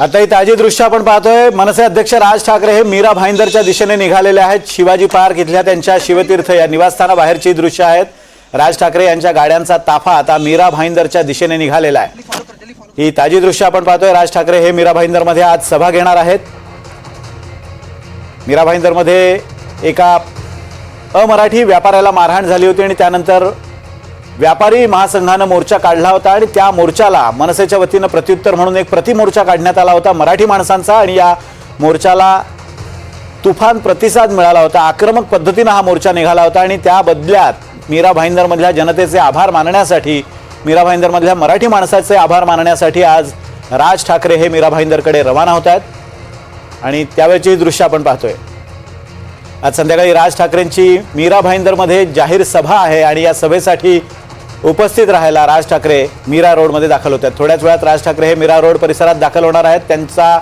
आता ही ताजी दृश्य आपण पाहतोय. मनसे अध्यक्ष राज ठाकरे हे मीरा भाईंदरच्या दिशेने निघालेले आहेत. शिवाजी पार्क इथल्या त्यांच्या शिवतीर्थ या निवासस्थानाबाहेरची दृश्य आहेत. राज ठाकरे यांच्या गाड्यांचा ताफा आता मीरा भाईंदरच्या दिशेने निघालेला आहे. ही ताजी दृश्य आपण पाहतोय. राज ठाकरे हे मीरा भाईंदरमध्ये आज सभा घेणार आहेत. मीरा भाईंदरमध्ये एका अमराठी व्यापाऱ्याला मारहाण झाली होती आणि त्यानंतर व्यापारी महासंघानं मोर्चा काढला होता आणि त्या मोर्चाला मनसेच्या वतीनं प्रत्युत्तर म्हणून एक प्रतिमोर्चा काढण्यात आला होता मराठी माणसांचा आणि या मोर्चाला तुफान प्रतिसाद मिळाला होता. आक्रमक पद्धतीनं हा मोर्चा निघाला होता आणि त्या बदल्यात मीरा भाईंदरमधल्या जनतेचे आभार मानण्यासाठी मीरा भाईंदरमधल्या मराठी माणसाचे आभार मानण्यासाठी आज राज ठाकरे हे मीरा भाईंदरकडे रवाना होत आहेत. आणि त्यावेळचीही दृश्य आपण पाहतोय. आज संध्याकाळी राज ठाकरेंची मीरा भाईंदरमध्ये जाहीर सभा आहे आणि या सभेसाठी उपस्थित राहायला राज ठाकरे मीरा रोडमध्ये दाखल होत आहेत थोड्याच वेळात राज ठाकरे हे मीरा रोड परिसरात दाखल होणार आहेत. त्यांचा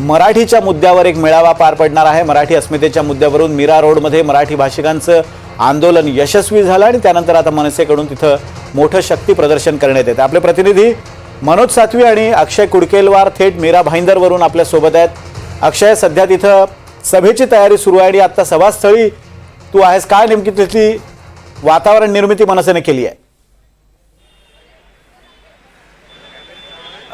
मराठीच्या मुद्द्यावर एक मेळावा पार पडणार आहे. मराठी अस्मितेच्या मुद्द्यावरून मीरा रोडमध्ये मराठी भाषिकांचं आंदोलन यशस्वी झालं आणि त्यानंतर आता मनसेकडून तिथं मोठं शक्ती प्रदर्शन करण्यात येतं. आपले प्रतिनिधी मनोज सातवी आणि अक्षय कुडकेलवार थेट मीरा भाईंदरवरून आपल्यासोबत आहेत. अक्षय सध्या तिथं सभेची तयारी सुरू आहे आणि आत्ता सभास्थळी तू आहेस. काय नेमकी तिथली वातावरण निर्मिती मनसेने केली आहे अ,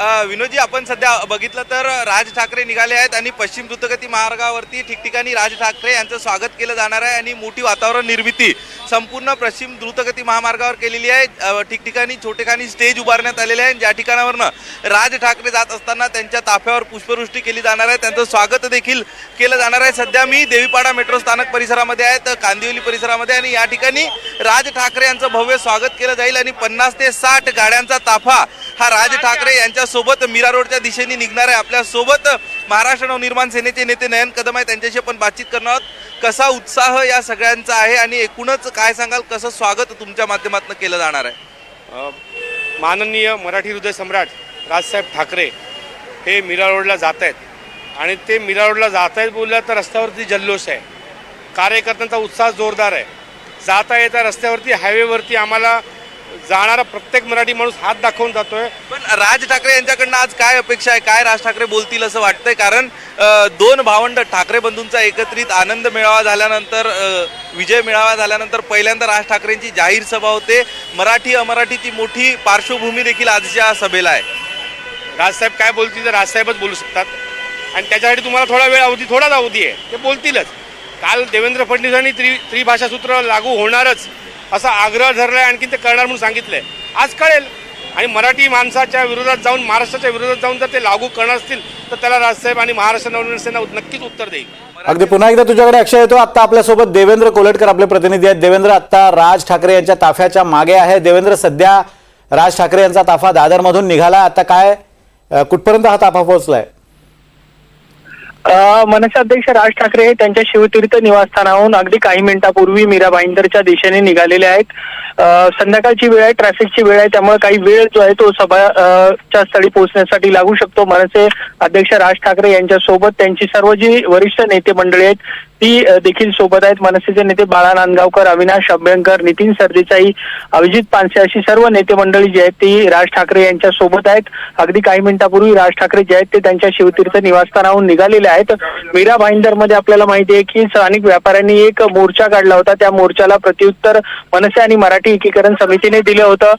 विनोदजी आपण सध्या बघितलं तर राज ठाकरे निघाले आहेत आणि पश्चिम द्रुतगती मार्गावरती ठिकठिकाणी राज ठाकरे यांचं स्वागत केलं जाणार आहे आणि मोठी वातावरण निर्मिती संपूर्ण पश्चिम द्रुतगती महामार्गावर केलेली आहे. ठिकठिकाणी छोटेखानी स्टेज उभारण्यात आलेले आहे. ज्या ठिकाणावरनं राज ठाकरे जात असताना त्यांच्या ताफ्यावर पुष्पवृष्टी केली जाणार आहे. त्यांचं स्वागत देखील केलं जाणार आहे. सध्या मी देवीपाडा मेट्रो स्थानक परिसरामध्ये आहे तर कांदिवली परिसरामध्ये आणि या ठिकाणी राज ठाकरे यांचं भव्य स्वागत केलं जाईल आणि पन्नास ते साठ गाड्यांचा ताफा हा राज ठाकरे यांच्यासोबत मीरा रोडच्या दिशेने निघणार आहे. आपल्यासोबत महाराष्ट्र नवनिर्माण सेनेचे नेते नयन कदम आहे त्यांच्याशी आपण बातचीत करणार आहोत. कसा उत्साह या सगळ्यांचा आहे आणि एकूणच काय सांगाल? कसं स्वागत तुमच्या माध्यमातून केलं जाणार आहे? माननीय मराठी हृदय सम्राट राजसाहेब ठाकरे हे मीरा रोडला जात आहेत. आणि ते मीरा रोडला जात आहेत बोलल्या तर रस्त्यावरती जल्लोष आहे. कार्यकर्त्यांचा उत्साह जोरदार आहे. जाता येता रस्त्यावरती हायवेवरती आम्हाला जाणारा प्रत्येक मराठी माणूस हात दाखवून जातोय. पण राज ठाकरे यांच्याकडनं आज काय अपेक्षा आहे? काय राज ठाकरे बोलतील असं वाटतंय? कारण अ, दोन भावंड ठाकरे बंधूंचा एकत्रित आनंद मेळावा झाल्यानंतर अ, विजय मेळावा झाल्यानंतर पहिल्यांदा राज ठाकरेंची जाहीर सभा होते. मराठी अमराठीची मोठी पार्श्वभूमी देखील आजच्या सभेला आहे. राजसाहेब काय बोलतील तर राजसाहेबच बोलू शकतात. आणि त्याच्यासाठी तुम्हाला थोडा वेळ अवधी थोडाच अवधी आहे. ते बोलतीलच. काल देवेंद्र फडणवीसांनी त्रि त्रिभाषा सूत्र लागू होणारच. असा आग्रह धरलाय आणखी ते करणार म्हणून सांगितलंय. आज कळेल. आणि मराठी माणसाच्या विरोधात जाऊन महाराष्ट्राच्या विरोधात जाऊन जर ते लागू करणार असतील तर त्याला राजसाहेब आणि महाराष्ट्र नवनिर्माण सेना नक्कीच उत्तर देईल. अगदी पुन्हा एकदा तुझ्याकडे अक्षय येतो. आता आपल्यासोबत देवेंद्र कोलटकर आपले प्रतिनिधी आहेत. देवेंद्र आता राज ठाकरे यांच्या ताफ्याच्या मागे आहे. देवेंद्र सध्या राज ठाकरे यांचा ताफा दादरमधून निघाला आता काय कुठपर्यंत हा ताफा पोहोचलाय? मनसे अध्यक्ष राज ठाकरे हे त्यांच्या शिवतीर्थ निवासस्थानाहून अगदी काही मिनिटापूर्वी मीरा भाईंदरच्या दिशेने निघालेले आहेत. संध्याकाळची वेळ आहे ट्रॅफिकची वेळ आहे त्यामुळे काही वेळ जो आहे तो सभा च्या स्थळी पोहोचण्यासाठी लागू शकतो. मनसे अध्यक्ष राज ठाकरे यांच्या सोबत त्यांची सर्व जी वरिष्ठ नेते मंडळी आहेत ती देखील सोबत आहेत. मनसेचे नेते बाळा नांदगावकर अविनाश अभ्यंकर नितीन सरदेसाई अभिजित पानसे अशी सर्व नेते मंडळी जी आहेत ती राज ठाकरे यांच्या सोबत आहेत. अगदी काही मिनिटापूर्वी राज ठाकरे जे आहेत ते त्यांच्या शिवतीर्थ निवासस्थानाहून निघालेले आहेत. मीरा भाईंदरमध्ये आपल्याला माहिती आहे की स्थानिक व्यापाऱ्यांनी एक मोर्चा काढला होता. त्या मोर्चाला प्रत्युत्तर मनसे आणि मराठी एकीकरण समितीने दिलं होतं.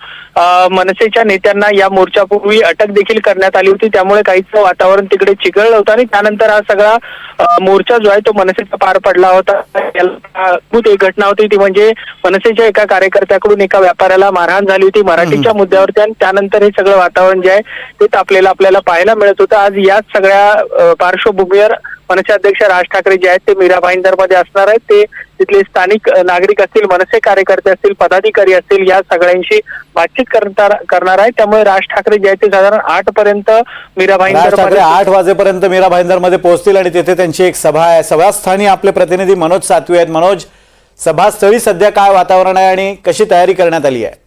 मनसेच्या नेत्यांना या मोर्चापूर्वी अटक देखील करण्यात आली होती. त्यामुळे काहीच वातावरण तिकडे चिघळलं होतं आणि त्यानंतर हा सगळा मोर्चा जो आहे तो मनसेचा पार पडला होता. एक घटना होती ती म्हणजे मनसेच्या एका कार्यकर्त्याकडून एका व्यापाऱ्याला मारहाण झाली होती. मराठीच्या मुद्द्यावरती आणि त्यानंतर हे सगळं वातावरण जे आहे ते तापलेलं आपल्याला पाहायला मिळत होतं. आज याच सगळ्या पार्श्वभूमीवर मनसे अध्यक्ष राज ठाकरे जे आहेत ते मीरा भाईंदरमध्ये असणार आहेत. ते तिथले स्थानिक नागरिक असतील मनसे कार्यकर्ते असतील पदाधिकारी असतील या सगळ्यांशी बातचीत करणार करणार आहेत. त्यामुळे राज ठाकरे जे आहेत ते साधारण आठ पर्यंत मीरा भाईंदर आठ वाजेपर्यंत मीरा भाईंदरमध्ये पोहोचतील आणि तिथे त्यांची एक सभा आहे. सभास्थानी आपले प्रतिनिधी मनोज सातवी आहेत. मनोज सभास्थळी सध्या काय वातावरण आहे आणि कशी तयारी करण्यात आली आहे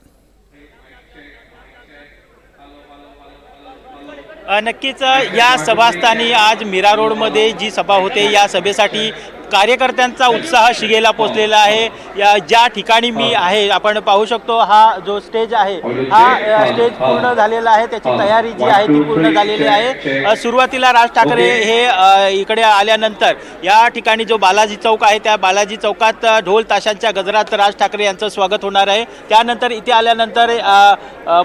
अ, नक्कीच या सभास्थानी आज मीरा रोडमध्ये जी सभा होते या सभेसाठी कार्यकर्त्यांचा उत्साह शिगेला पोचलेला आहे. या ज्या ठिकाणी मी आहे आपण पाहू शकतो हा जो स्टेज आहे हा अ, स्टेज पूर्ण झालेला आहे त्याची तयारी जी आहे ती पूर्ण झालेली आहे. सुरुवातीला राज ठाकरे हे इकडे आल्यानंतर या ठिकाणी जो बालाजी चौक आहे त्या बालाजी चौकात ढोल ताशांच्या गजरात राज ठाकरे यांचं स्वागत होणार आहे. त्यानंतर इथे आल्यानंतर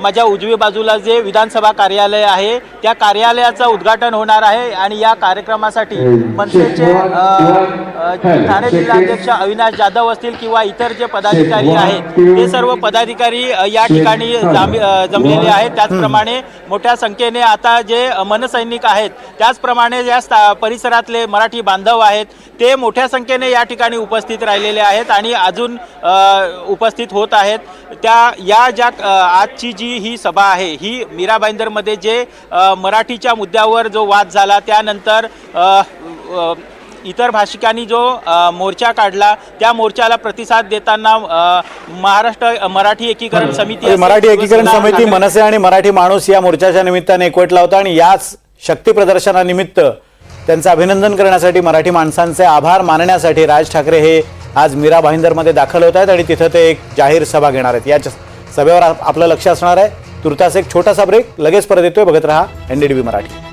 माझ्या उजवी बाजूला जे विधानसभा कार्यालय आहे त्या कार्यालयाचं उद्घाटन होणार आहे. आणि या कार्यक्रमासाठी मनसेचे ठाणे जिल्हाध्यक्ष अविनाश जाधव असतील किंवा इतर जे पदाधिकारी आहेत ते सर्व पदाधिकारी या ठिकाणी जमलेले आहेत. त्याचप्रमाणे मोठ्या संख्येने आता जे मनसैनिक आहेत त्याचप्रमाणे या परिसरातले मराठी बांधव आहेत ते मोठ्या संख्येने या ठिकाणी उपस्थित राहिलेले आहेत आणि अजून उपस्थित होत आहेत. त्या या ज्या आजची जी ही सभा आहे ही मीरा भाईंदरमध्ये जे मराठीच्या मुद्द्यावर जो वाद झाला त्यानंतर इतर भाषिकांनी जो मोर्चा काढला त्या मोर्चाला प्रतिसाद देताना महाराष्ट्र मराठी एकीकरण समिती मराठी एकीकरण समिती मनसे आणि मराठी माणूस या मोर्चाच्या निमित्ताने एकवटला होता आणि याच शक्ती प्रदर्शनानिमित्त त्यांचं अभिनंदन करण्यासाठी मराठी माणसांचे आभार मानण्यासाठी राज ठाकरे हे आज मीरा भाईंदरमध्ये दाखल होत आहेत आणि तिथं ते एक जाहीर सभा घेणार आहेत. या सभेवर आप- आपलं लक्ष असणार आहे. तुर्तास एक छोटासा ब्रेक लगेच परत येतोय. बघत रहा एनडीडीबी मराठी.